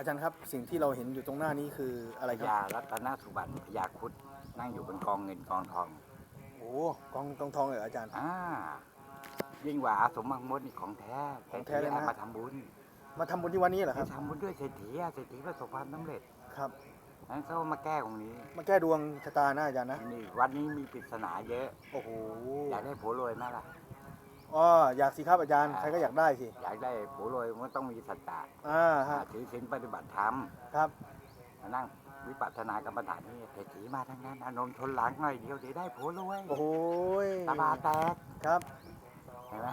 อาจารย์ครับสิ่งที่เราเห็นอยู่ตรงหน้านี้คืออะไรครับยารัตนสุบันพยาครุดนั่งอยู่บนกองเงินกองทองโอ้กองกองทองเลยเหรออาจารย์ อ่ายิ่งกว่าอาสมมังมดนี่ของแท้ของแท้เลยนะ ศรษฐีเอามาทำบุญมาทำบุญที่วันนี้เหรอคให้รับทำบุญด้วยเศรษฐีอะเศรษฐีประสบความสำเร็จครับ นั้นเขามาแก้ตรงนี้มาแก้ดวงชะตานะอาจารย์นะนี่วัดนี้มีปริศนาเยอะโอ้โหอยากได้ผัวรวยไหมล่ะ อ๋ออยากสิครับอาจารย์ใครก็อยากได้สิอยากได้ผัวรวยมันต้องมีสัจจะอ่าฮะถือศีลปฏิบัติธรรมครับมานั่งวิปัสสนากรรมฐานนี่เศรษฐีมาทั้งนั้นอานนท์ชนหลังหน่อยเดียวเดี๋ยวได้ผัวรวยโอ้โหตาบาแตกครับเห็นไหม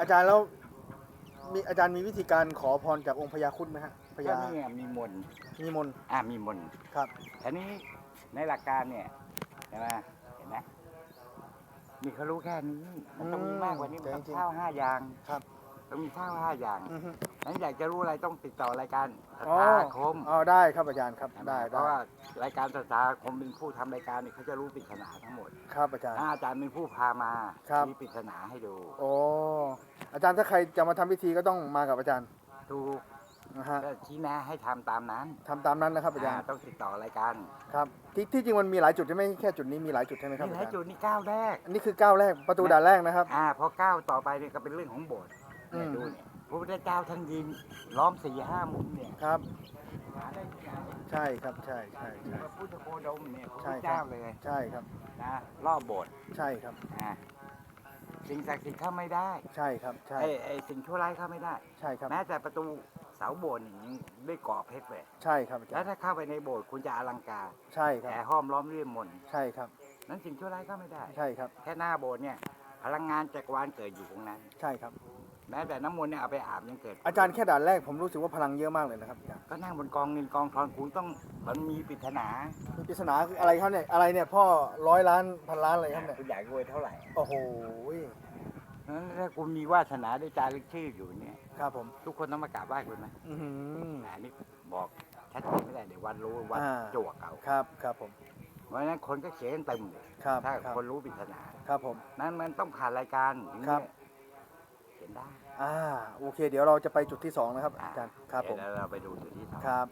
อาจารย์แล้วมีอาจารย์มีวิธีการขอพรจากองค์พญาครุดไหมฮะพก็ญานี่ไงมีมนต์มีมนต์อ่ามีมนต์ครับทีนี้ในหลักการเนี่ยใช่ไหมเห็ นไหมมีเขารู้แค่นี้มันต้องมีมากกว่านี้มันต้องข้าวห้าอย่างครับต้องมีข้าวห้าอย่างอือฮึ นั้นอยากจะรู้อะไรต้องติดต่อรายการสอ๋อ ตาคมอ๋อได้ครับอาจารย์ครับใช่หมได้เพได้ราะว่ารายการสตาคมเป็นผู้ทำรายการเนี่ยเขาจะรู้ปริศนาทั้งหมดครับอาจารย์ ถ้าอาจารย์เป็นผู้พามาครับ มีปริศนาให้ดูโอ้อาจารย์ถ้าใครจะมาทำพิธีก็ต้องมากับอาจารย์ดู นะฮะก็ชี้แนะให้ทำตามนั้นทำตามนั้นนะครับอาจารอ่าย์ต้องติดต่อรายการครับที่ที่จริงมันมีหลายจุดใช่ไหมแค่จุดนี้มีหลายจุดใช่ไหมครับนี่อาให้จารย์จุดนี่ก้าวแรก อันนี้คือก้าวแรกประตูด่านแรกนะครับ อ่าพอก้าวต่อไปเนี่ยก็เป็นเรื่องของโบสถ์เนี่ยอืม ดูเนี่ยพระพุทธเจ้าท่านยืนล้อมสี่ห้ามุมเนี่ยครับ หาได้ที่ไหนใช่ครับใช่ใช่ใช่ พระพุทธโคดมเนี่ยพระใช่พุทธครัเจ้าบเลยใช่ครับ นะรอบโบสถ์ใช่ครับ อ่า สิ่งศักดิ์สิทธิ์เข้าไม่ได้ใช่ครับใช่ไอ้ไอ้สิ่งชั่วร้ายเข้าไม่ได้ ใช่ครับแม้แต่ประตูเสาโบสถ์นี่ยังได้ก่อเพชรเลยใช่ครับอาจาแล้รวย์ถ้าเข้าไปในโบสถ์คุณจะอลังการใช่ครับ แต่ห้อมล้อมด้วยมนต์ใช่ครับ นั้นสิ่งชั่วร้ายเข้าไม่ได้ ใช่ครับ แค่หน้าโบสถ์เนี่ยพลังงานจักรวาลเกิดอยู่ตรงนั้น ใช่ครับ แม้แต่น้ำมนต์เนี่ยเอาไปอาบยังเกิด อาจารย์แค่ด่านแรกผมรู้สึกว่าพลังเยอะมากเลยนะครับอาจารย์ก็นั่งบนกองเงินกองทองคุณต้องมันมีปริศนามีปริศนาคืออะไรครับเนี่ยอะไรเนี่ยพ่อร้อยล้านพันล้านอะไรครับเนี่ยคุณอยากรวยเท่าไหร่โอ้โหนั้นถ้าคุณมีวาสนาได้จารึกชื่ออยู่เนี่ย ครับผมทุกคนต้องมากราบไหว้คุณไหมอือหือแต่อันนี้บอกชัดเจนไม่ได้เดี๋ยววันรู้วันอ่า จวกเอาครับครับผม เพราะฉะนั้นคนก็เขียนเต็มเลยครับถ้าครับ คนรู้ปริศนา ครับผม นั้นมันต้องผ่านรายการถึงครับเขียน ได้อ่าโอเค เดี๋ยวเราจะไปจุดที่สองนะครับอาจารย์ครับผมเดี๋ยวเราไปดูจุดที่สอง ครับ